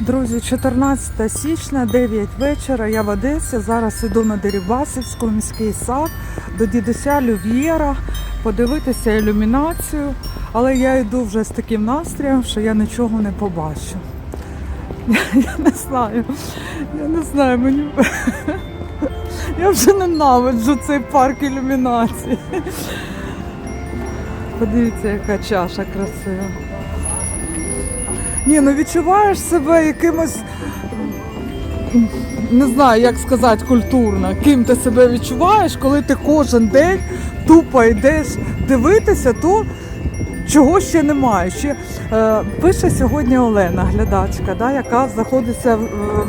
Друзі, 14 січня, 9 вечора. Я в Одесі. Зараз іду на Дерибасівську, міський сад до дідуся Люв'єра подивитися ілюмінацію. Але я йду вже з таким настроєм, що я нічого не побачу. Я, я не знаю. Я не знаю, мені. Я вже ненавиджу цей парк ілюмінації. Подивіться, яка чаша красива. Ні, ну відчуваєш себе якимось, не знаю, як сказати культурно, ким ти себе відчуваєш, коли ти кожен день тупо йдеш дивитися, то чого ще немає. Ще, е, пише сьогодні Олена, глядачка, да, яка знаходиться в,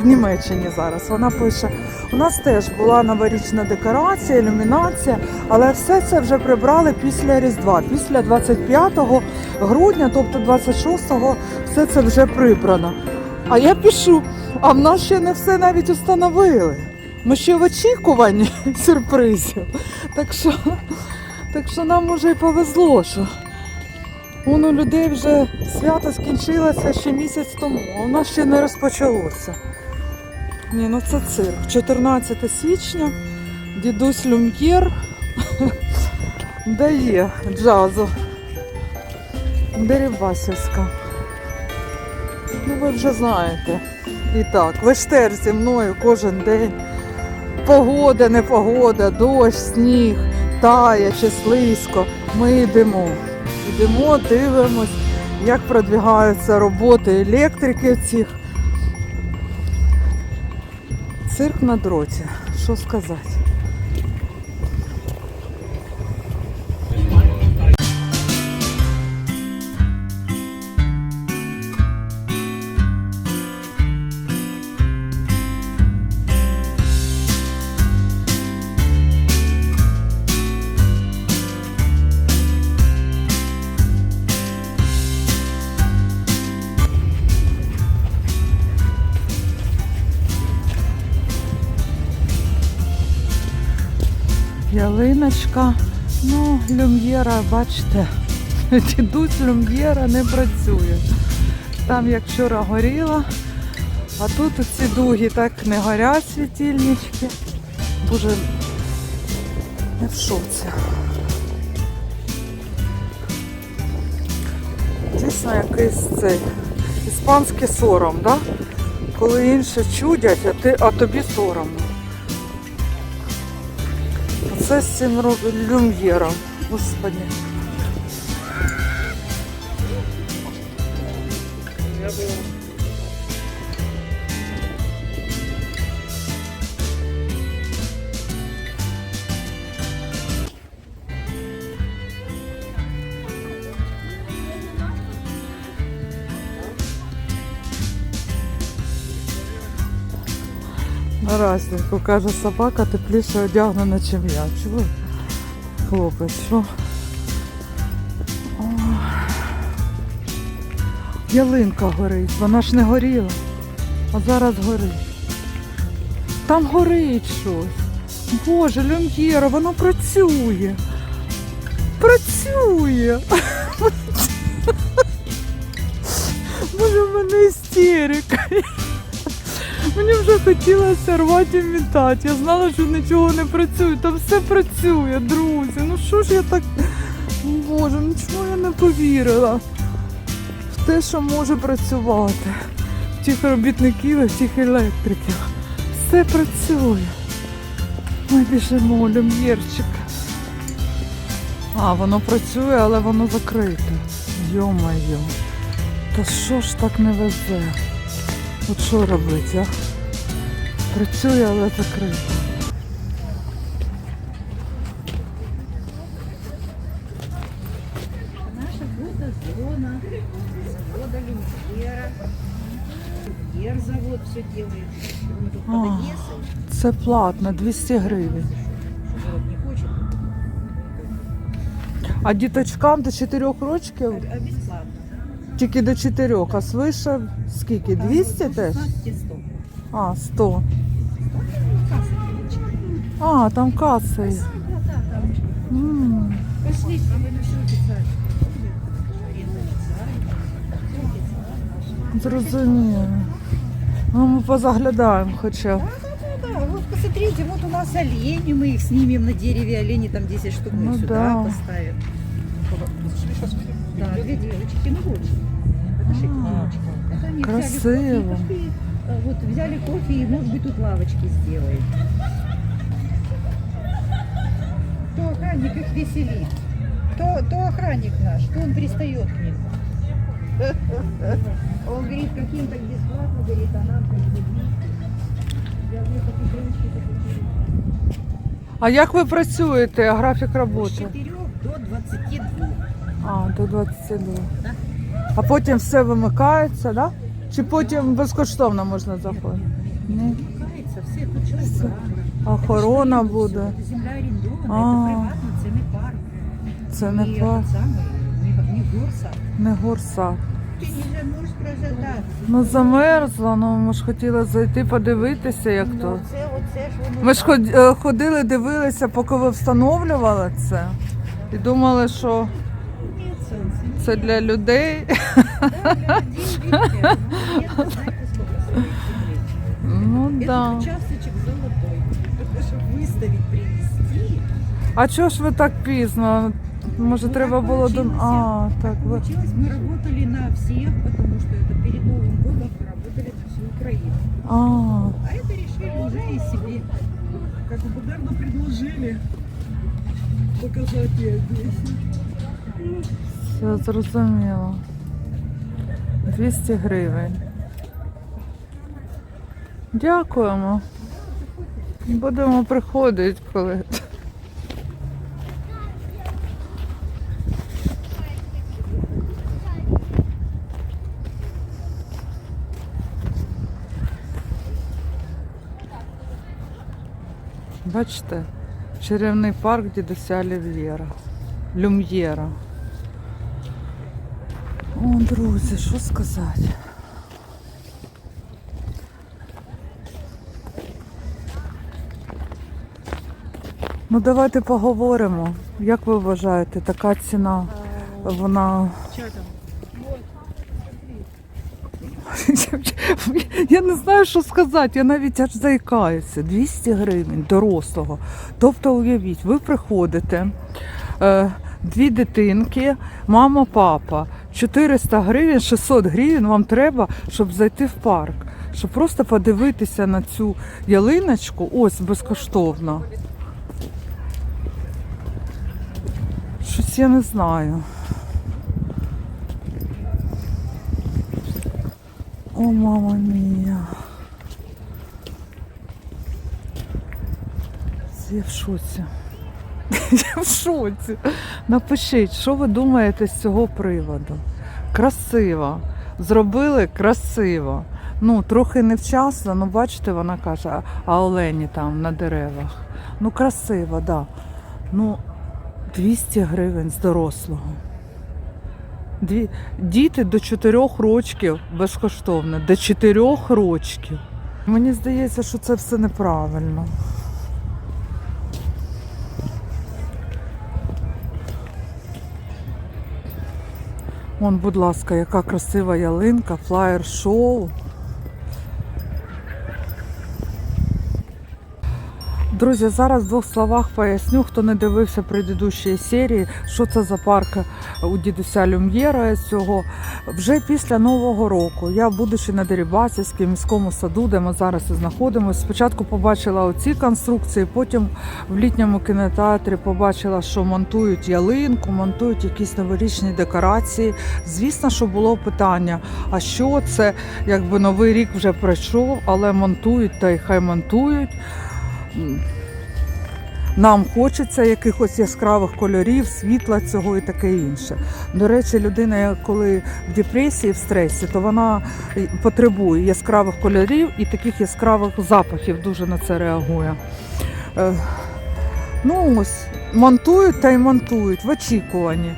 в Німеччині зараз. Вона пише: у нас теж була новорічна декорація, ілюмінація, але все це вже прибрали після Різдва, після 25 грудня, тобто 26-го, все це вже прибрано. А я пишу, а в нас ще не все навіть установили. Ми ще в очікуванні сюрпризів. Так що, так що нам уже і повезло, що Вон у людей вже свято скінчилося ще місяць тому, а у нас ще не розпочалося. Ні, ну це цирк. 14 січня, дідусь Люмкєр дає джазу. Дерибасівська. Ну ви вже знаєте. І так, теж зі мною кожен день. Погода, непогода, дощ, сніг, тає чи слизько. Ми йдемо. Йдемо, дивимось, як продвигаються роботи електриків цих. Цирк на дроті. Що сказати? Ялиночка. Ну, люм'єра, бачите, дідусь люм'єра не працює. Там як вчора горіло, а тут ці дуги так не горять світильнички. Дуже не в шоці. Дійсно якийсь цей іспанський сором, да? коли інші чудять, а, ти, а тобі соромно. З цим ру- люм'єром. Наразі, каже собака, тепліше одягнена, чим я. Чого? Хлопець, що? Ялинка горить, вона ж не горіла, а зараз горить. Там горить щось. Боже, Люм'єра, воно працює. Працює. Боже, в мене істерика. Мені вже хотілося рвати і мітати. Я знала, що нічого не працює. Там все працює, друзі. Ну що ж я так. Боже, ну чому я не повірила в те, що може працювати. В тих робітників в тих електриків. Все працює. Ми біжимо, люм'єрчик. А, воно працює, але воно закрите. Йо-моє. Та що ж так не везе? От що робити, а? Працює, але закрито. Наша фотозона, завода Люмьера. Люмьер завод все делает. А. Це платно, 200 гривень. А діточкам до 4 років тільки до 4, а свише скільки? 200 теж? 16 100. А, 100. А, там каса є. Да, да, там. М, Пошли, а вы на все официально. Аренда официально. Все официально. Зрозуміло. Ну, ми позаглядаємо хоча. б. Ну да, вот посмотрите, вот у нас олени, мы их снимем на дереве, олени там 10 штук мы Ну их сюда да. поставим. Да, две девочки, ну больше. Это шесть А, девочек. Это они взяли красиво. кофе и пошли, э, Вот взяли кофе и, может быть, тут лавочки сделаем. То охранник их веселит. То, то охранник наш, то он пристает к ним. Он говорит, каким так бесплатно, говорит, а нам как бы 200. Я говорю, такие девочки, такие А як ви працюєте? Графік С роботи? 4 до 22. А, до 22. Да. А потім все вимикається, да? Чи потім безкоштовно можна заходити? Ні. Все Охорона буде. Земля орендована, А. це приватно, це не парк. Це не саме, не, не горса. не горса. Ти не можеш прожидати. Ну замерзла, ну ми ж хотіли зайти подивитися, як Ну, то. це, оце ж воно Ми ж ход- е, ходили, дивилися, поки ви встановлювали це. І думали, що це, це, це для людей. Да, для людей, видите, ну, нет, знаєте, сколько стоїть землі? Ну Этот да. участочек золотой. Чтобы выставить, привезти. А чого ж ви так пізно? Може, Ну, треба так було до. получилось. А, так ви. Получилось, мы работали на всех, потому что это перед Новым годом мы работали на всю Украину. А, А это решили уже и себе. как благодарно предложили показать ей здесь. все зрозуміло. 200 гривень. Дякуємо. Будемо приходити, коли. Бачите, чарівний парк дідуся. Люм'єра. О, друзі, що сказати? Ну давайте поговоримо. Як ви вважаєте, така ціна, вона. Я не знаю, що сказати, я навіть аж заїкаюся. 200 гривень дорослого. Тобто, уявіть, ви приходите, е, дві дитинки, мама, папа, 400 гривень, 600 гривень вам треба, щоб зайти в парк, щоб просто подивитися на цю ялиночку, ось безкоштовно. Щось я не знаю. О, мама мія. Я в шоці. Я в шоці. Напишіть, що ви думаєте з цього приводу? Красиво. Зробили красиво. Ну, трохи невчасно, ну бачите, вона каже, а- олені там на деревах. Ну, красиво, так. Да. Ну, 200 гривень з дорослого. Дві... Діти до 4 років безкоштовно. До 4 років. Мені здається, що це все неправильно. Вон, будь ласка, яка красива ялинка, флаєр-шоу. Друзі, зараз в двох словах поясню, хто не дивився предыдущі серії, що це за парк у дідуся Люм'єра цього. Вже після Нового року я, будучи на Дерибасівській міському саду, де ми зараз і знаходимося, спочатку побачила оці конструкції, потім в літньому кінотеатрі побачила, що монтують ялинку, монтують якісь новорічні декорації. Звісно, що було питання: а що це? Якби новий рік вже пройшов, але монтують та й хай монтують. Нам хочеться якихось яскравих кольорів, світла цього і таке інше. До речі, людина, коли в депресії, в стресі, то вона потребує яскравих кольорів і таких яскравих запахів, дуже на це реагує. Е, Ну ось, монтують та й монтують в очікуванні.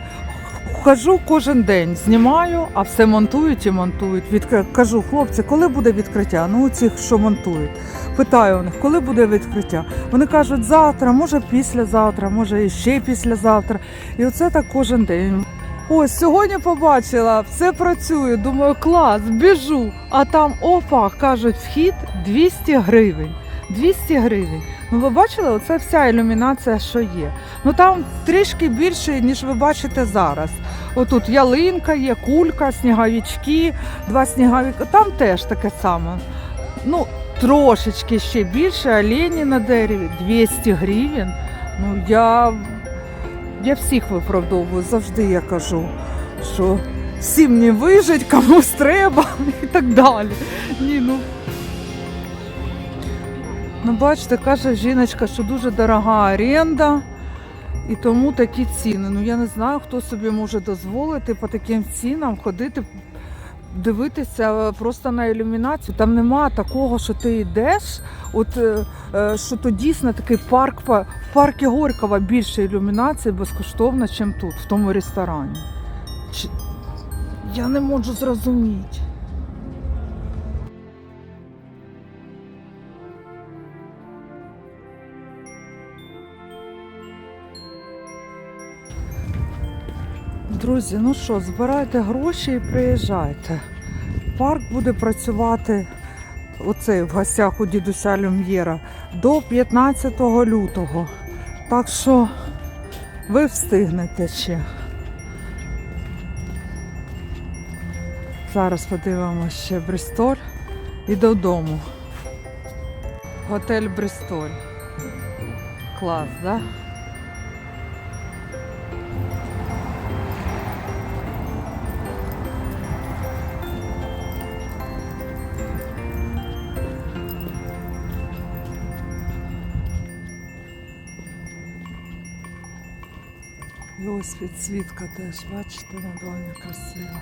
Хожу кожен день, знімаю, а все монтують і монтують. Відкр... Кажу, хлопці, коли буде відкриття? Ну, ці, що монтують. Питаю у них, коли буде відкриття. Вони кажуть, завтра, може післязавтра, може ще післязавтра. І оце так кожен день. Ось сьогодні побачила, все працює. Думаю, клас, біжу. А там опа, кажуть, вхід 200 гривень. 200 гривень. Ну ви бачили, оце вся ілюмінація, що є. Ну там трішки більше, ніж ви бачите зараз. Отут ялинка є, кулька, сніговички, два сніговика. Там теж таке саме. Ну, трошечки ще більше, олені на дереві 200 гривень. Ну я, я всіх виправдовую, завжди я кажу, що всім не вижить, комусь треба і так далі. Ні, ну. Ну, бачите, каже жіночка, що дуже дорога оренда. І тому такі ціни. Ну я не знаю, хто собі може дозволити по таким цінам ходити, дивитися просто на ілюмінацію. Там нема такого, що ти йдеш, от е, е, що то дійсно такий парк. В парку Горького більше ілюмінації безкоштовно, ніж тут, в тому ресторані. Я не можу зрозуміти. Друзі, ну що, збирайте гроші і приїжджайте. Парк буде працювати оцей в гостях у дідуся Люм'єра до 15 лютого. Так що ви встигнете ще. Зараз подивимося ще Бристоль і додому. Готель Бристоль. Клас, так? Да? І ось підсвітка теж, бачите, на долі красиво.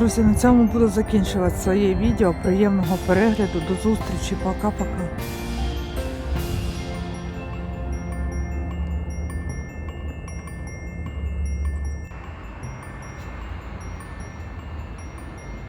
Друзі, на цьому буду закінчувати своє відео. Приємного перегляду. До зустрічі. Пока-пока.